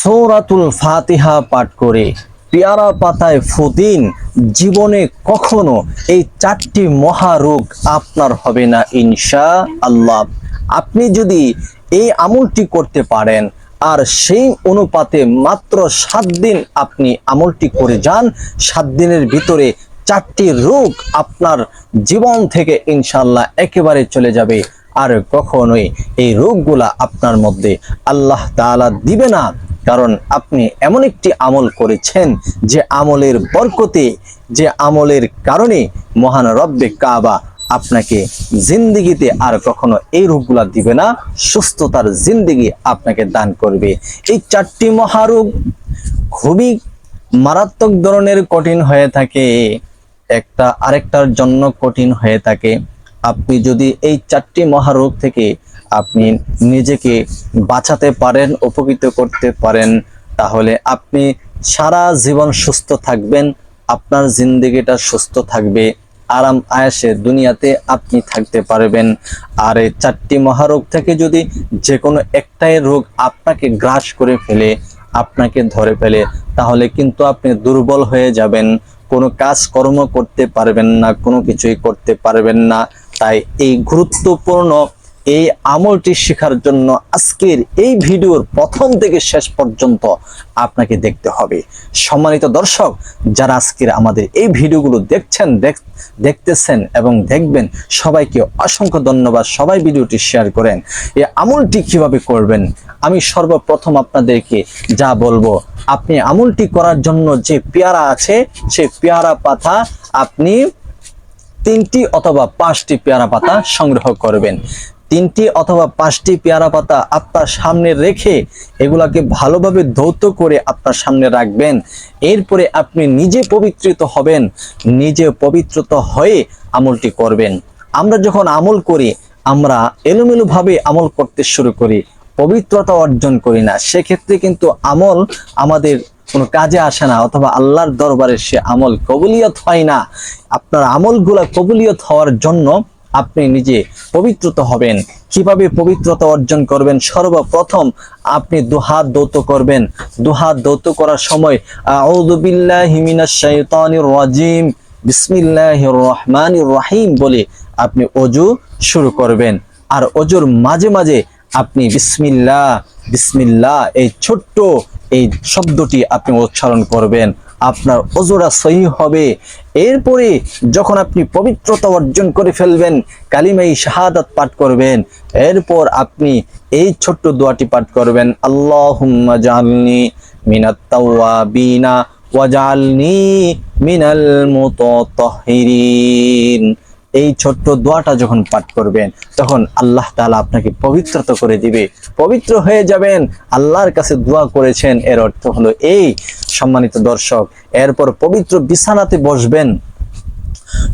সৌরাতুল ফাতিহা পাঠ করে পেয়ারা পাতায় ফুদিন জীবনে কখনো এই চারটি মহারোগ আপনার হবে না ইনশা আল্লাহ আপনি যদি এই আমলটি করতে পারেন, আর সেই অনুপাতে মাত্র সাত দিন আপনি আমলটি করে যান, সাত দিনের ভিতরে চারটি রোগ আপনার জীবন থেকে ইনশাল্লাহ একেবারে চলে যাবে, আর কখনোই এই রোগগুলা আপনার মধ্যে আল্লাহ তাআলা দিবে না। কারণ আপনি এমন একটি আমল করেছেন যে আমলের বরকতে, যে আমলের কারণে মহান রব্বে কাবা আপনাকে জিন্দিগিতে আর কখনো এই রোগগুলা দিবে না, সুস্থতার জিন্দিগি আপনাকে দান করবে। এই চারটি মহারোগ খুবই মারাত্মক ধরনের কঠিন হয়ে থাকে। একটা, আরেকটার জন্য কঠিন হয়ে থাকে। আপনি যদি এই চারটি মহারোগ থেকে আপনি নিজেকে বাঁচাতে পারেন, উপকৃত করতে পারেন, তাহলে আপনি সারা জীবন সুস্থ থাকবেন, আপনার জিন্দিগিটা সুস্থ থাকবে, আরাম আয়াসে দুনিয়াতে আপনি থাকতে পারবেন। আর এই চারটি মহারোগ থেকে যদি যে কোনো একটাই রোগ আপনাকে গ্রাস করে ফেলে, আপনাকে ধরে ফেলে, তাহলে কিন্তু আপনি দুর্বল হয়ে যাবেন। কোনো কাজ কর্ম করতে পারবেন না, কোনো কিছুই করতে পারবেন না। তাই এই গুরুত্বপূর্ণ এই আমলটি শেখার জন্য আজকের এই ভিডিওর প্রথম থেকে শেষ পর্যন্ত আপনাকে দেখতে হবে। সম্মানিত দর্শক, যারা আজকের আমাদের এই ভিডিওগুলো দেখছেন, দেখ- দেখতেছেন এবং দেখবেন, সবাইকে অসংখ্য ধন্যবাদ। সবাই ভিডিওটি শেয়ার করেন। এই আমলটি কীভাবে করবেন? আমি সর্বপ্রথম আপনাদেরকে যা বলব, আপনি আমলটি করার জন্য যে পেয়ারা আছে, সেই পেয়ারা পাতা আপনি তিনটি অথবা পাঁচটি পেয়ারা পাতা সংগ্রহ করবেন। তিনটি অথবা পাঁচটি পেয়ারা পাতা আপনার সামনে রেখে এগুলাকে ভালোভাবে ধৌত করে আপনার সামনে রাখবেন। এরপরে আপনি নিজে পবিত্রিত হবেন, নিজে পবিত্রত হয়ে আমলটি করবেন। আমরা যখন আমল করি, আমরা এলোমেলোভাবে আমল করতে শুরু করি, পবিত্রতা অর্জন করি না। সেক্ষেত্রে কিন্তু আমল আমাদের কোনো কাজে আসে না, অথবা আল্লাহর দরবারে সে আমল কবুলিয়ত হয় না। আপনার আমলগুলা কবুলিয়ত হওয়ার জন্য আপনি নিজে পবিত্রত হবেন। কীভাবে পবিত্রতা অর্জন করবেন? সর্বপ্রথম আপনি দুহাত দৌত করবেন। দুহাত দৌত করার সময়, আউযু বিল্লাহি মিনাশ শাইতানির রাজিম বিসমিল্লাহির রহমানির রহিম বলে আপনি অজু শুরু করবেন। আর অজুর মাঝে মাঝে আপনি বিসমিল্লাহ বিসমিল্লাহ এই ছোট্ট এই শব্দটি আপনি উচ্চারণ করবেন। আপনার অজুরা সহি হবে। এরপরে যখন আপনি পবিত্রতা অর্জন করে ফেলবেন, কালিমাই শাহাদাত পাঠ করবেন, এরপর আপনি এই ছোট্ট দোয়াটি পাঠ করবেন, আল্লাহুম্মা জালনি মিনাত তাওয়াবিনা ওয়াজালনি মিনাল মুতাতাহহিরিন এই ছোট্ট দোয়াটা যখন পাঠ করবেন, তখন আল্লাহ তাআলা আপনাকে পবিত্রতা করে দিবে। পবিত্র হয়ে যাবেন, আল্লাহর কাছে দোয়া করেছেন, এর অর্থ হলো এই। সম্মানিত দর্শক, এরপর পবিত্র বিছানাতে বসবেন।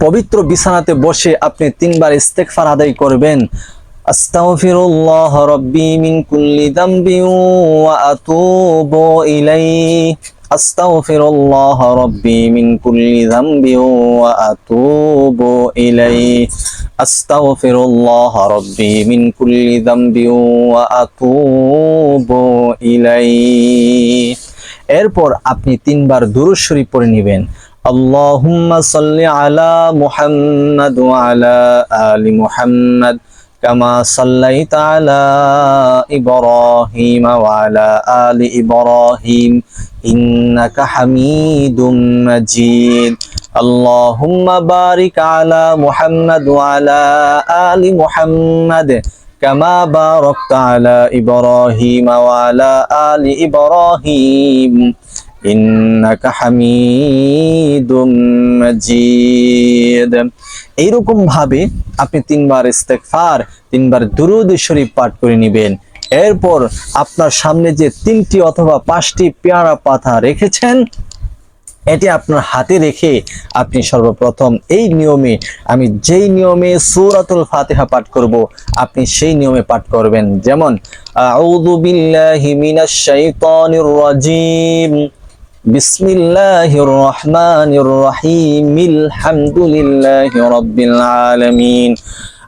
পবিত্র বিছানাতে বসে আপনি তিনবার ইস্তেগফার আদায় করবেন। আস্তাগফিরুল্লাহ রাব্বি মিন কুল্লি যামবি ওয়া আতুবু ইলাইহি। আস্তাগফিরুল্লাহ রাব্বি মিন কুল্লি যামবি ওয়া আতুবু ইলাইহি। আস্তাগফিরুল্লাহ রাব্বি মিন কুল্লি যামবি ওয়া আতুবু ইলাইহি। এরপর আপনি তিনবার দুরূদ শরীফ পড়ে নেবেন। আল্লাহুম্মা সাল্লি আলা মুহাম্মাদ ওয়া আলা আলি মুহাম্মাদ কামা সাল্লাইতা আলা ইব্রাহিম ওয়া আলা আলি ইব্রাহিম। ইন্নাকা হামিদুম মাজিদ اللهم بارك على محمد وعلى آل محمد كما باركت على إبراهيم وعلى آل إبراهيم إنك حميد مجيد এইরকম ভাবে আপনি তিনবার ইস্তেগফার তিনবার দুরূদ শরীফ পাঠ করে নেবেন এরপর আপনার সামনে যে তিনটি অথবা পাঁচটি পেয়ারা পাতা রেখেছেন, এটি আপনার হাতে রেখে আপনি সর্বপ্রথম এই নিয়মে, আমি যেই নিয়মে সূরাতুল ফাতিহা পাঠ করব, আপনি সেই নিয়মে পাঠ করবেন। যেমন, আউযু বিল্লাহি মিনাশ শাইতানির রাজিম, বিসমিল্লাহির রহমানির রহিম আলহামদুলিল্লাহি রাব্বিল আলামিন।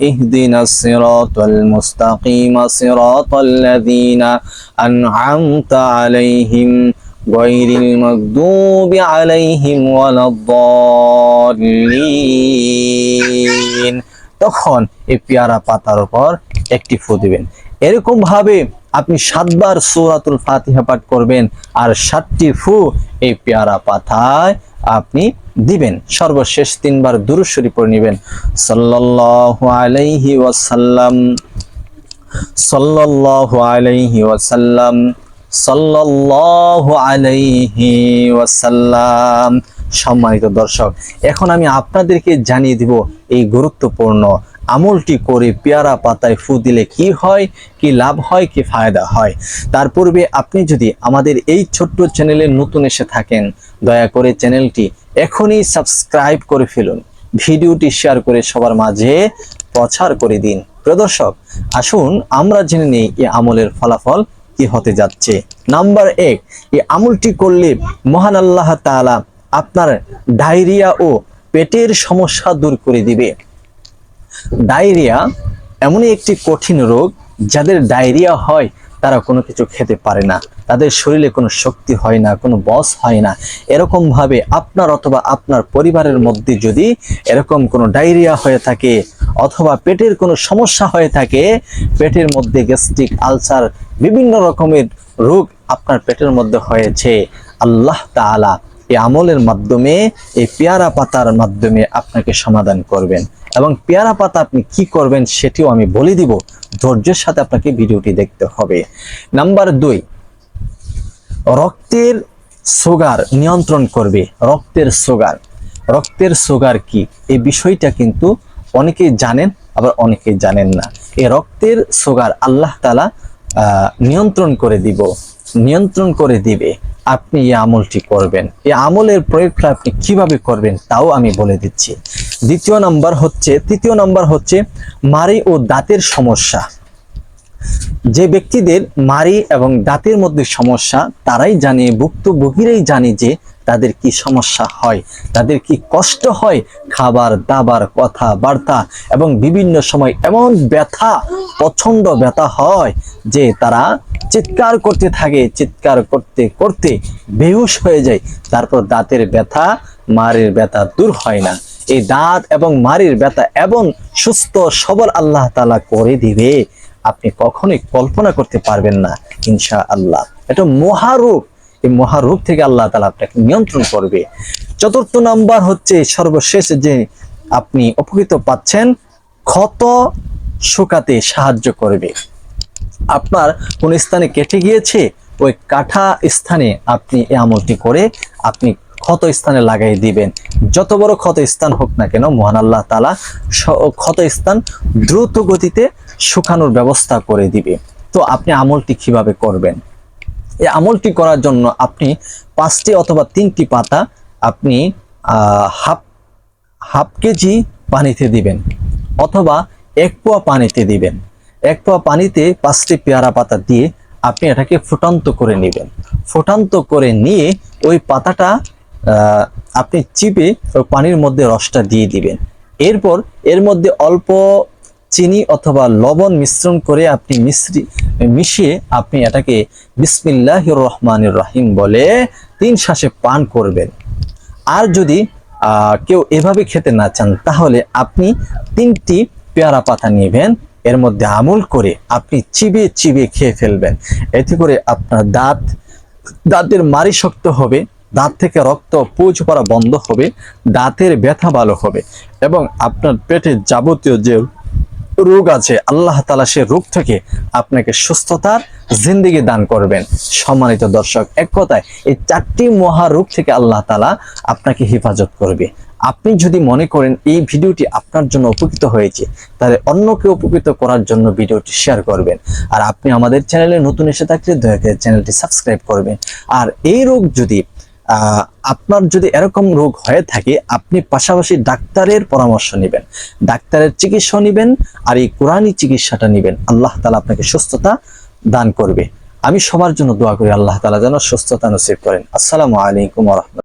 اهدنا الصراط المستقيم صراط الذين أنعمت عليهم غير المغضوب عليهم ولا الضالين তখন এই পেয়ারা পাতার উপর একটি ফু দিবেন এরকম ভাবে আপনি সাতবার সূরাতুল ফাতিহা পাঠ করবেন আর সাতটি ফু এই পেয়ারা পাতায় আপনি দিবেন। সর্বশেষ তিনবার দুরুশ্বরী পড়ে নেবেন। সাল্লাল্লাহু আলাইহি ওয়াসাল্লাম, সাল্লাল্লাহু আলাইহি ওয়াসাল্লাম, সাল্লাল্লাহু আলাইহি ওয়াসাল্লাম। সম্মানিত দর্শক, এখন আমি আপনাদেরকে জানিয়ে দিব এই গুরুত্বপূর্ণ আমলটি করে পেয়ারা পাতায় ফু দিলে কি হয়, কি লাভ হয়, কি ফায়দা হয়? তার পূর্বে আপনি যদি আমাদের এই ছোট্ট চ্যানেলে নতুন এসে থাকেন, দয়া করে চ্যানেলটি এখনই সাবস্ক্রাইব করে ফেলুন। ভিডিওটি শেয়ার করে সবার মাঝে প্রচার করে দিন। প্রদর্শক, আসুন আমরা জেনে নিই এই আমলের ফলাফল কি হতে যাচ্ছে। নাম্বার এক এই আমলটি করলে মহান আল্লাহ তাআলা আপনার ডায়রিয়া ও পেটের সমস্যা দূর করে দিবে। ডায়রিয়া এমনই একটি কঠিন রোগ যাদের ডায়রিয়া হয়, তারা কোনো কিছু খেতে পারে না। তাদের শরীরে কোনো শক্তি হয় না, কোনো বস হয় না। এরকম ভাবে আপনার অথবা আপনার পরিবারের মধ্যে যদি এরকম কোনো ডায়রিয়া হয়ে থাকে অথবা পেটের কোনো সমস্যা হয়ে থাকে, পেটের মধ্যে গ্যাস্ট্রিক আলসার, বিভিন্ন রকমের রোগ আপনার পেটের মধ্যে হয়েছে। আল্লাহ তাআলা এই আমলের মাধ্যমে, এই পেয়ারা পাতার মাধ্যমে আপনাকে সমাধান করবেন। এবং পেয়ারা পাতা আপনি কি করবেন সেটিও আমি বলে দিব। ধৈর্যের সাথে আপনাকে ভিডিওটি দেখতে হবে। নাম্বার দুই, রক্তের সুগার নিয়ন্ত্রণ করবে। রক্তের সুগার। রক্তের সুগার কি? এই বিষয়টা কিন্তু অনেকেই জানেন, আবার অনেকেই জানেন না। এই রক্তের সুগার আল্লাহ তালা নিয়ন্ত্রণ করে দিব। নিয়ন্ত্রণ করে দিবে। আপনি এই আমলটি করবেন। এই আমলের প্রয়োগটা আপনি কীভাবে করবেন তাও আমি বলে দিচ্ছি। দ্বিতীয় নাম্বার হচ্ছে, তৃতীয় নাম্বার হচ্ছে মারি ও দাঁতের সমস্যা। যে ব্যক্তিদের মারি এবং দাঁতের মধ্যে সমস্যা, তারাই জানে, ভুক্তভোগীরাই জানে যে তাদের কি সমস্যা হয়? তাদের কি কষ্ট হয়? খাবার, দাবার কথা বার্তা এবং বিভিন্ন সময় এমন ব্যথা প্রচণ্ড ব্যথা হয় যে তারা চিৎকার করতে থাকে, চিৎকার করতে করতে বেহুশ হয়ে যায়। তারপর দাঁতের ব্যথা মারের ব্যথা দূর হয় না। এই দাঁত এবং মারির ব্যথা এবং সুস্থ, সবল আল্লাহ তালা করে দিবে, আপনি কখনোই কল্পনা করতে পারবেন না ইনশা আল্লাহ এটা মহারূপ। এই মহারূপ থেকে আল্লাহ তালা আপনাকে নিয়ন্ত্রণ করবে। চতুর্থ নাম্বার হচ্ছে সর্বশেষ যে আপনি উপকৃত পাচ্ছেন, ক্ষত শুকাতে সাহায্য করবে। আপনার কোন স্থানে কেটে গিয়েছে, ওই কাঠা স্থানে আপনি এই আমলটি করে আপনি ক্ষত স্থানে লাগাই দিবেন। যত বড় ক্ষত স্থান হোক না কেন, মহান আল্লাহ তালা ক্ষত স্থান দ্রুত গতিতে শুকানোর ব্যবস্থা করে দিবে। তো আপনি আমলটি কীভাবে করবেন? এই আমলটি করার জন্য আপনি পাঁচটি অথবা তিনটি পাতা আপনি হাফ হাফ কেজি পানিতে দিবেন অথবা এক পোয়া পানিতে দিবেন। এক পোয়া পানিতে পাঁচটি পেয়ারা পাতা দিয়ে আপনি এটাকে ফুটান্ত করে নেবেন। ফুটান্ত করে নিয়ে ওই পাতাটা আপনি চিপে ওই পানির মধ্যে রসটা দিয়ে দিবেন। এরপর এর মধ্যে অল্প চিনি অথবা লবণ মিশ্রণ করে আপনি মিশ্রি মিশিয়ে আপনি এটাকে বিসমিল্লাহ রহমানির রহিম বলে তিন শ্বাসে পান করবেন। আর যদি কেউ এভাবে খেতে না চান, তাহলে আপনি তিনটি পেয়ারা পাতা নেবেন, এর মধ্যে আমল করে আপনি চিবিয়ে চিবিয়ে খেয়ে ফেলবেন। এতে করে আপনার দাঁত, দাঁতের মারি শক্ত হবে, দাঁত থেকে রক্ত পৌঁছে পড়া বন্ধ হবে, দাঁতের ব্যথা ভালো হবে এবং আপনার পেটে যাবতীয় যে রোগ আছে, আল্লাহ তালা সে রোগ থেকে আপনাকে সুস্থতার জিন্দিগি দান করবেন। সম্মানিত দর্শক, এক কথায় এই চারটি মহারোগ থেকে আল্লাহ তালা আপনাকে হেফাজত করবে। আপনি যদি মনে করেন এই ভিডিওটি আপনার জন্য উপকৃত হয়েছে, তাহলে অন্যকে উপকৃত করার জন্য ভিডিওটি শেয়ার করবেন। আর আপনি আমাদের চ্যানেলে নতুন এসে থাকলে দয়া করে চ্যানেলটি সাবস্ক্রাইব করবেন। আর এই রোগ যদি আপনার যদি এরকম রোগ হয়ে থাকে, আপনি পাশাপাশি ডাক্তারের পরামর্শ নেবেন। ডাক্তারের চিকিৎসা নেবেন আর এই কোরআনী চিকিৎসাটা নেবেন। আল্লাহ তালা আপনাকে সুস্থতা দান করবে। আমি সবার জন্য দোয়া করি, আল্লাহ তালা যেন সুস্থতা নসিব করেন। আসসালামু আলাইকুম রহমতুল্লাহ।